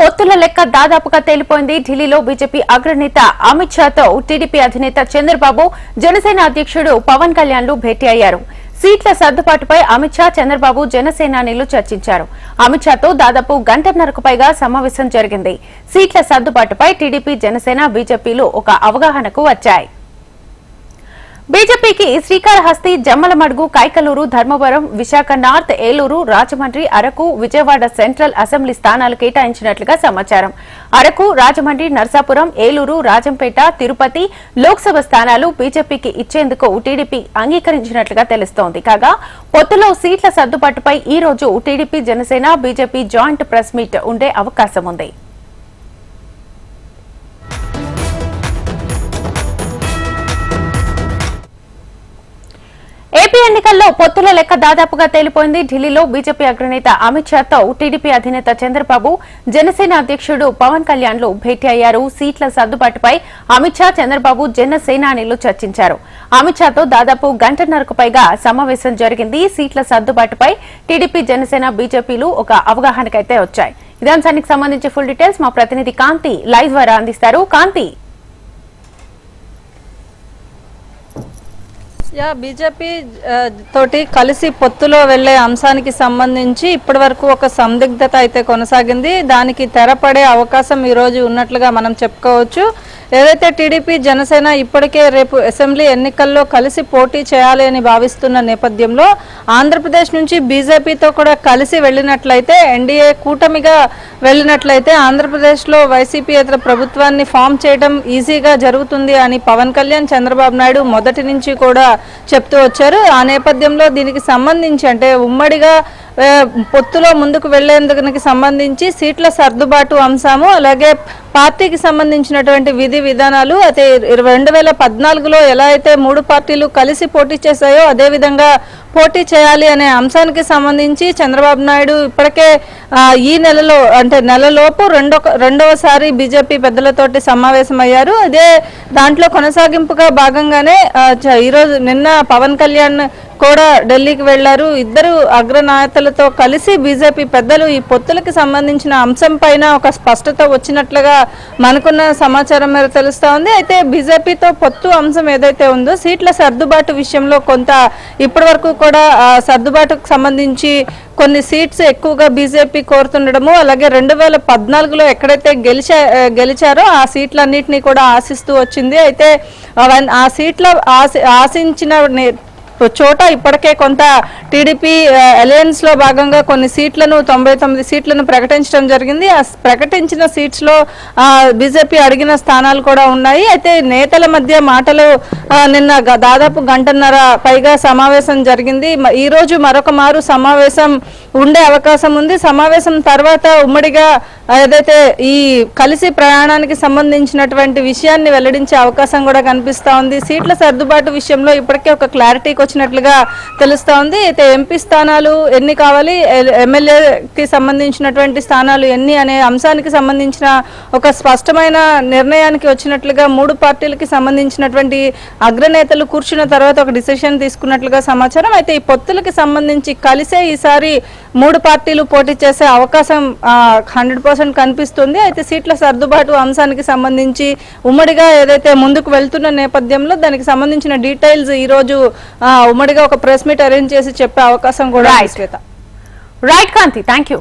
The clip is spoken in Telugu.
పొత్తుల లెక్క దాదాపుగా తేలిపోయింది. ఢిల్లీలో బీజేపీ అగ్రనేత అమిత్ షాతో టీడీపీ అధినేత చంద్రబాబు జనసేన అధ్యక్షుడు పవన్ కళ్యాణ్లు భేటీ అయ్యారు. సీట్ల సర్దుబాటుపై అమిత్ షా చంద్రబాబు జనసేనానిలు చర్చించారు. అమిత్ షాతో దాదాపు గంటన్నరకు పైగా సమావేశం జరిగింది. సీట్ల సర్దుబాటుపై టీడీపీ జనసేన బీజేపీలు ఒక అవగాహనకు వచ్చాయి. బీజేపీకి Srikalahasti Jammalamadugu Kaikaluru Dharmavaram Visakha north Eluru Rajahmundry Araku Vijayawada central assembly స్థానాలు కేటాయించినట్లుగా సమాచారం. అరకు రాజమండ్రి నర్సాపురం ఏలూరు రాజంపేట తిరుపతి లోక్సభ స్థానాలు బీజేపీకి ఇచ్చేందుకు టీడీపీ అంగీకరించినట్లుగా తెలుస్తోంది. కాగా పొత్తులో సీట్ల సర్దుబాటుపై ఈ రోజు TDP Janasena BJP joint press meet ఉండే అవకాశం ఉంది. ఏపీ ఎన్నికల్లో పొత్తుల లెక్క దాదాపుగా తేలిపోయింది. ఢిల్లీలో బీజేపీ అగ్రనేత అమిత్ షాతో టీడీపీ అధినేత చంద్రబాబు జనసేన అధ్యక్షుడు పవన్ కళ్యాణ్లు భేటీ అయ్యారు. సీట్ల సర్దుబాటుపై అమిత్ షా చంద్రబాబు జనసేనానిలు చర్చించారు. అమిత్ షాతో దాదాపు గంటన్నరకు పైగా సమావేశం జరిగింది. సీట్ల సర్దుబాటుపై టీడీపీ జనసేన బీజేపీలు ఒక అవగాహనకైతే వచ్చాయి. ఇదంశానికి సంబంధించి ఫుల్ డీటెయిల్స్ మా ప్రతినిధి కాంతి లైవ్ ద్వారా అందిస్తారు. కాంతి యా బీజేపీ తోటి కలిసి పొత్తులో వెళ్ళే అంశానికి సంబంధించి ఇప్పటి వరకు ఒక సందిగ్ధత అయితే కొనసాగింది. దానికి తెరపడే అవకాశం ఈ రోజు ఉన్నట్లుగా మనం చెప్పుకోవచ్చు. ఏదైతే టీడీపీ జనసేన ఇప్పటికే రేపు అసెంబ్లీ ఎన్నికల్లో కలిసి పోటీ చేయాలి అని భావిస్తున్న నేపథ్యంలో ఆంధ్రప్రదేశ్ నుంచి బీజేపీతో కూడా కలిసి వెళ్ళినట్లయితే ఎన్డీఏ కూటమిగా వెళ్ళినట్లయితే ఆంధ్రప్రదేశ్లో వైసీపీ ఇతర ప్రభుత్వాన్ని ఫామ్ చేయడం ఈజీగా జరుగుతుంది అని పవన్ కళ్యాణ్ చంద్రబాబు నాయుడు మొదటి నుంచి కూడా చెప్తూ వచ్చారు. ఆ నేపథ్యంలో దీనికి సంబంధించి అంటే ఉమ్మడిగా పొత్తులో ముందుకు వెళ్ళేందుకు సంబంధించి సీట్ల సర్దుబాటు అంశము అలాగే పార్టీకి సంబంధించినటువంటి విధి విధానాలు అయితే రెండు వేల పద్నాలుగులో ఎలా అయితే మూడు పార్టీలు కలిసి పోటీ చేశాయో అదేవిధంగా పోటీ చేయాలి అనే అంశానికి సంబంధించి చంద్రబాబు నాయుడు ఇప్పటికే ఈ నెలలో అంటే నెలలోపు రెండో రెండవసారి బీజేపీ పెద్దలతోటి సమావేశమయ్యారు. అదే దాంట్లో కొనసాగింపుగా భాగంగానే చ- ఈరోజు నిన్న పవన్ కళ్యాణ్ కూడా ఢిల్లీకి వెళ్ళారు. ఇద్దరు అగ్రనాయతలతో కలిసి బీజేపీ పెద్దలు ఈ పొత్తులకు సంబంధించిన అంశం పైన ఒక స్పష్టత వచ్చినట్లుగా మనకున్న సమాచారం మేర తెలుస్తా ఉంది అయితే బీజేపీతో పొత్తు అంశం ఏదైతే ఉందో సీట్ల సర్దుబాటు విషయంలో కొంత ఇప్పటి వరకు కూడా సర్దుబాటుకు సంబంధించి కొన్ని సీట్స్ ఎక్కువగా బీజేపీ కోరుతుండడము అలాగే రెండు వేల పద్నాలుగులో ఎక్కడైతే గెలిచా గెలిచారో ఆ సీట్లన్నింటినీ కూడా ఆశిస్తూ వచ్చింది. అయితే ఆ సీట్ల ఆశించిన చోట ఇప్పటికే కొంత టీడీపీ అలయన్స్లో భాగంగా కొన్ని సీట్లను తొంభై తొమ్మిది సీట్లను ప్రకటించడం జరిగింది. ఆ ప్రకటించిన సీట్స్లో బీజేపీ అడిగిన స్థానాలు కూడా ఉన్నాయి. అయితే నేతల మధ్య మాటలు నిన్న దాదాపు గంటన్నర పైగా సమావేశం జరిగింది. ఈరోజు ఈ రోజు మరొక మారు సమావేశం ఉండే అవకాశం ఉంది. సమావేశం తర్వాత ఉమ్మడిగా ఏదైతే ఈ కలిసి ప్రయాణానికి సంబంధించినటువంటి విషయాన్ని వెల్లడించే అవకాశం కూడా కనిపిస్తూ ఉంది. సీట్ల సర్దుబాటు విషయంలో ఇప్పటికే ఒక క్లారిటీకి వచ్చినట్లుగా తెలుస్తూ ఉంది అయితే ఎంపీ స్థానాలు ఎన్ని కావాలి ఎమ్మెల్యేకి సంబంధించినటువంటి స్థానాలు ఎన్ని అనే అంశానికి సంబంధించిన ఒక స్పష్టమైన నిర్ణయానికి వచ్చినట్లుగా మూడు పార్టీలకి సంబంధించినటువంటి అగ్రనేతలు కూర్చున్న తర్వాత ఒక డిసిషన్ తీసుకున్నట్లుగా సమాచారం. అయితే ఈ పొత్తులకి సంబంధించి కలిసే ఈసారి మూడు పార్టీలు పోటీ చేసే అవకాశం హండ్రెడ్ పర్సెంట్ కనిపిస్తుంది. అయితే సీట్ల సర్దుబాటు అంశానికి సంబంధించి ఉమ్మడిగా ఏదైతే ముందుకు వెళ్తున్న నేపథ్యంలో దానికి సంబంధించిన డీటెయిల్స్ ఈ రోజు ఉమ్మడిగా ఒక ప్రెస్ మీట్ అరేంజ్ చేసి చెప్పే అవకాశం కూడా రైట్ కాంతి థ్యాంక్ యూ